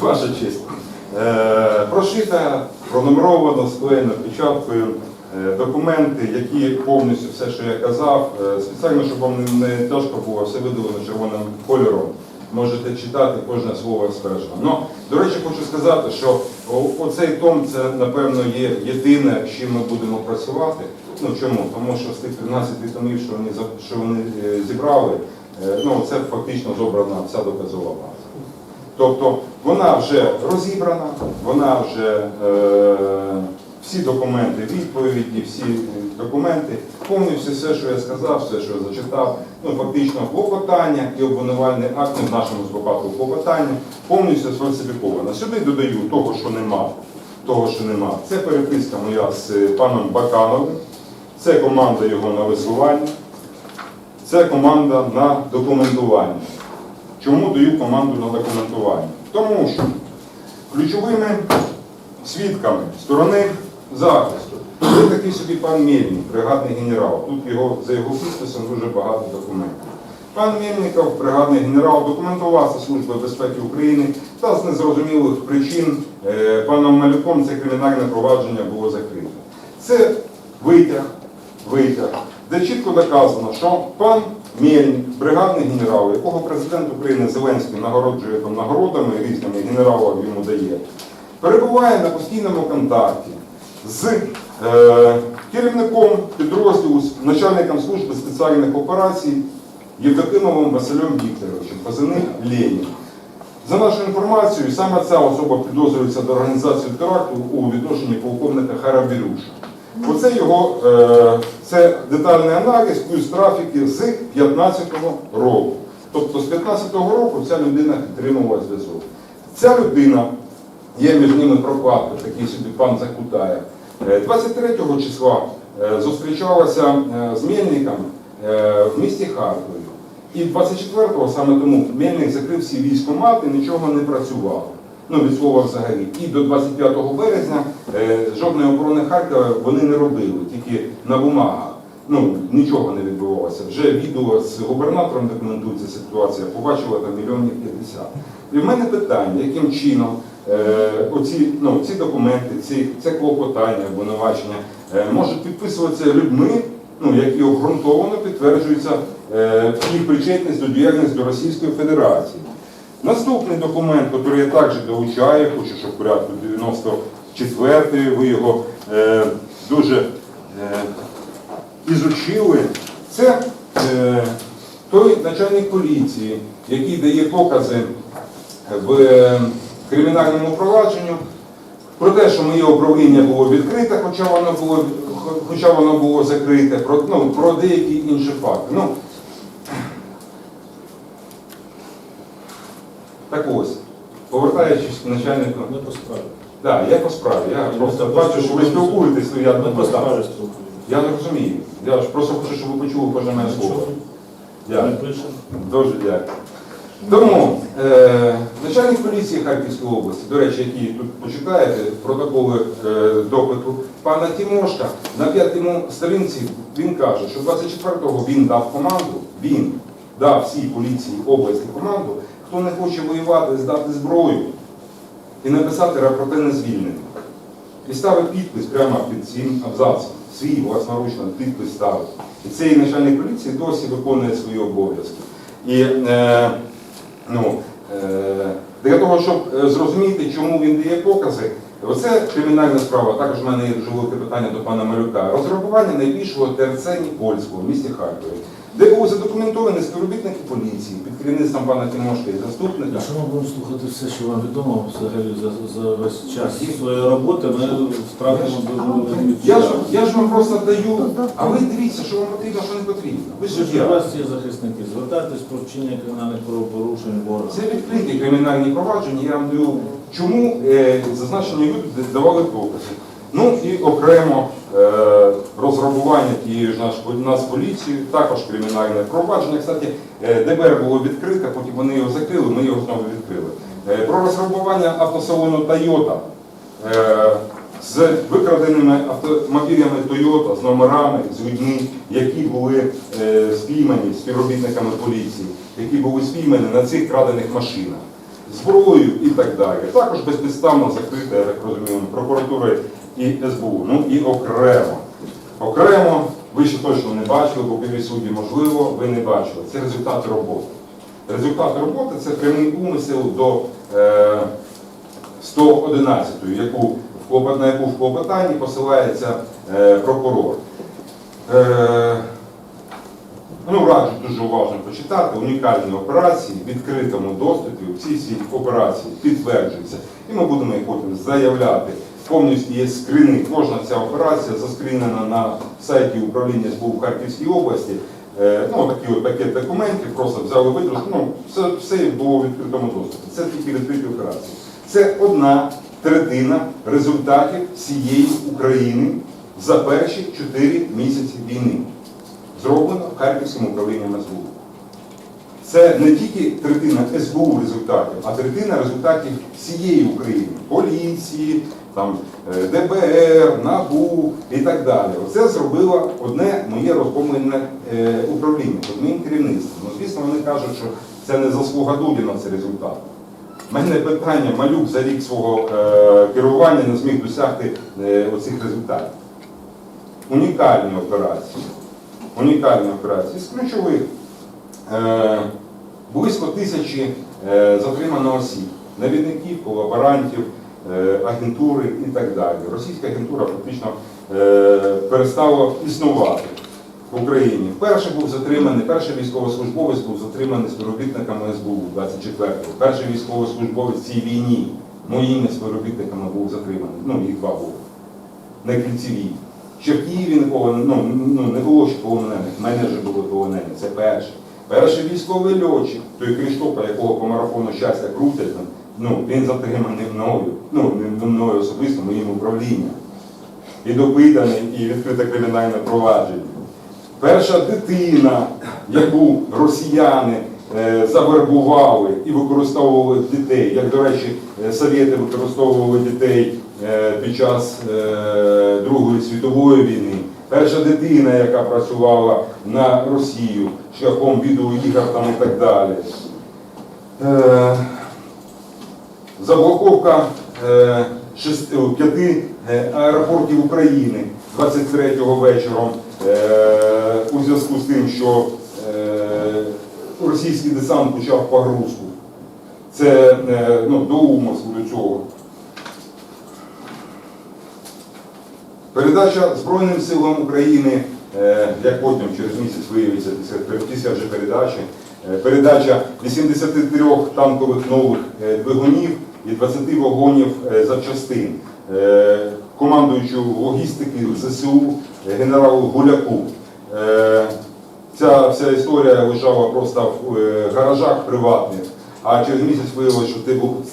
Ваша честь. Е, Прошита, пронумеровано, склеєно печаткою е, документи, які повністю все, що я казав, е, спеціально, щоб вам не тяжко було, все виділено червоним кольором. Можете читати кожне слово стверджено. Ну, до речі, хочу сказати, що оцей том це, напевно, є єдине, з чим ми будемо працювати. Ну чому? Тому що з тих 13 томів, що вони, що вони зібрали, ну, це фактично зобрана вся доказова база. Тобто вона вже розібрана, вона вже е, всі документи, відповіді, всі документи, повністю все, що я сказав, все, що я зачитав, ну фактично клопотання і обвинувальний акт в нашому з випадку клопотання повністю сфальсифіковано. Сюди додаю того, що нема. Того, що нема. Це переписка моя з е, паном Бакановим, це команда його на висування, це команда на документування. Чому даю команду на документування? Тому що ключовими свідками сторони захисту є такий собі пан Мельник, бригадний генерал. Тут його, за його підписом дуже багато документів. Пан Мельников, бригадний генерал, документувався Службою безпеки України та з незрозумілих причин е, паном Малюком це кримінальне провадження було закрите. Це витяг, витяг, де чітко доказано, що пан Мельник, бригадний генерал, якого президент України Зеленський нагороджує там нагородами різними, генералам йому дає, перебуває на постійному контакті з е, керівником підрозділу, начальником служби спеціальних операцій Євдокимовим Василем Вікторовичем, позивний Ленін. За нашою інформацією, саме ця особа підозрюється до організації теракту у відношенні полковника Харабірюша. Оце його е, це детальний аналіз плюс трафіки з 15-го року. Тобто з 15-го року ця людина підтримувала зв'язок. Ця людина, є між ними прокладка, такий собі пан Закутає. Е, 23 числа е, зустрічалася е, з Мельником е, в місті Харкові. І 24-го саме тому Мельник закрив всі військомати, нічого не працював. Ну, від слова взагалі. І до 25 березня е, жодної охорони Харкова вони не робили, тільки на бумагах. Ну, нічого не відбувалося. Вже відео з губернатором документується ситуація, побачила там мільйонів 50. І в мене питання, яким чином е, оці, ну, ці документи, ці, це клопотання, обвинувачення е, можуть підписуватися людьми, ну, які обґрунтовано підтверджуються е, їх причетність до діяльності до Російської Федерації. Наступний документ, який я також долучаю, хочу, щоб порядку 94-ї ви його е, дуже е, ізучили, це е, той начальник поліції, який дає покази в е, кримінальному провадженню про те, що моє управління було відкрите, хоча воно було, хоча воно було закрите, про, ну, про деякі інші факти. Ну, так ось, повертаючись к начальнику. Ми по справі. Так, я по справі. Я Ми просто бачу, що ви спілкуєтесь, ну, я Ми по справі. Я не розумію. Я ж просто хочу, щоб ви почули кожне моє слово. Дякую. Дуже дякую. Тому е, начальник поліції Харківської області, до речі, який тут почитаєте протоколи е, допиту пана Тимошка, на п'ятому сторінці він каже, що 24-го він дав команду, він дав всій поліції області команду, хто не хоче воювати, здати зброю і написати рапорти на звільнення. І ставив підпис прямо під цим абзацом. Свій власноручно підпис ставив. І цей начальник поліції досі виконує свої обов'язки. І е, ну, е, для того, щоб е, зрозуміти, чому він дає покази, оце кримінальна справа. Також в мене є дуже велике питання до пана Малюка. Розграбування найбільшого ТРЦ Нікольського в місті Харкові, де були задокументовані співробітники поліції під керівництвом пана Тимошка і заступника. Якщо ми будемо слухати все, що вам відомо взагалі за, за весь час своєї роботи, ми втратимо велику Я ж, я ж вам просто даю, а ви дивіться, що вам потрібно, що не потрібно. Ви ж у вас є захисники, звертайтесь про вчинення кримінальних правопорушень в орган. Це відкриті кримінальні провадження, я вам даю, чому е, зазначені люди давали докази. Ну і окремо е, розграбування тієї ж наш, Нацполіції, також кримінальне провадження. Кстати, е, ДБР було відкрите, потім вони його закрили, ми його знову відкрили. Е, про розграбування автосалону Toyota е, з викраденими автомобілями Toyota, з номерами, з людьми, які були е, спіймані співробітниками поліції, які були спіймані на цих крадених машинах. зброю і так далі. Також безпідставно закрита, я так розумію, прокуратурою і СБУ. Ну і окремо. Окремо, ви ще точно не бачили, бо білі судді, можливо, ви не бачили. Це результати роботи. Результати роботи це прямий умисел до е, 111, яку на яку в клопотанні посилається е, прокурор. Е, Ну, раджу дуже уважно почитати унікальні операції в відкритому доступі. Ці всі операції підтверджуються. І ми будемо їх потім заявляти. Повністю є скрини. Кожна ця операція заскрінена на сайті управління СБУ в Харківській області. Е, Ну, такий от пакет документів, просто взяли видрус. Ну, все, все було в відкритому доступі. Це тільки відкриті операції. Це одна третина результатів всієї України за перші 4 місяці війни зроблено Харківським управлінням СБУ. Це не тільки третина СБУ результатів, а третина результатів всієї України, поліції, там, е, ДБР, НАБУ і так далі. Оце зробило одне моє розпомлене е, управління під моїм керівництвом. Ну, звісно, вони кажуть, що це не заслуга Дубіна, це результат. У мене питання, малюк за рік свого е, керування не зміг досягти оцих результатів. Унікальні операції унікальні операції. З ключових близько тисячі затримано осіб, навідників, колаборантів, агентури і так далі. Російська агентура фактично е, перестала існувати в Україні. Вперше був затриманий, перший військовослужбовець був затриманий співробітниками СБУ 24-го. Перший військовослужбовець в цій війні моїми співробітниками був затриманий. Ну, їх два було на кільцевій. Ще в Києві ніколи ну, ну, не було ще полонених, мене вже були полонені, це перший. Перший військовий льотчик, той Криштопа, якого по марафону щастя крутять, ну, він затриманий мною, ну, не мною особисто, моїм управлінням. І допитаний, і відкрите кримінальне провадження. Перша дитина, яку росіяни е, завербували і використовували дітей, як, до речі, е, совєти використовували дітей е, під час е, Другої світової війни. Перша дитина, яка працювала на Росію шляхом відеоігр там і так далі. Е, Заблоковка е, п'яти е, аеропортів України 23-го вечором е, у зв'язку з тим, що е, російський десант почав погрузку. Це ну, до умислу до цього. Передача Збройним силам України, як потім через місяць виявиться після, вже передачі, передача 83 танкових нових двигунів і 20 вагонів е, запчастин е, командуючу логістики ЗСУ е, генералу Гуляку. Ця вся історія лежала просто в гаражах приватних, а через місяць виявилося, що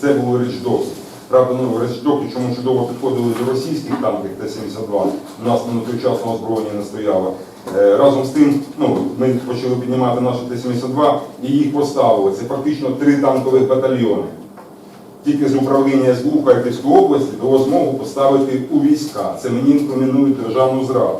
це були речдоки. Правда, ну речдоки чому чудово підходили до російських танків Т-72. У нас на час на не стояло. Разом з тим, ну, ми почали піднімати наші Т-72 і їх поставили. Це фактично три танкових батальйони. Тільки з управління СБУ Харківської області дало змогу поставити у війська. Це мені інкримінують державну зраду.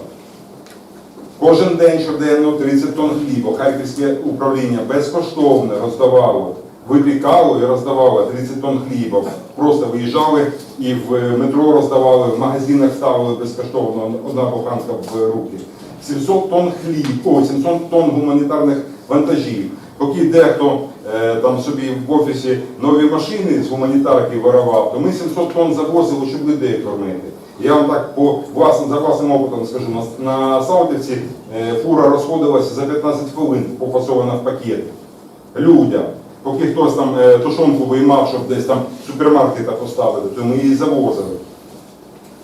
Кожен день щоденно 30 тонн хліба. Харківське управління безкоштовно роздавало, випікало і роздавало 30 тонн хліба. Просто виїжджали і в метро роздавали, в магазинах ставили безкоштовно одна буханка в руки. 700 тонн хліб, о, 700 тонн гуманітарних вантажів. Поки дехто е, там собі в офісі нові машини з гуманітарки виривав, то ми 700 тонн завозили, щоб людей кормити. Я вам так по власним, за власним опитом скажу, на, Саутівці е, фура розходилася за 15 хвилин, пофасована в пакети. Людям. Поки хтось там е, тушонку виймав, щоб десь там супермаркета поставити, то ми її завозили.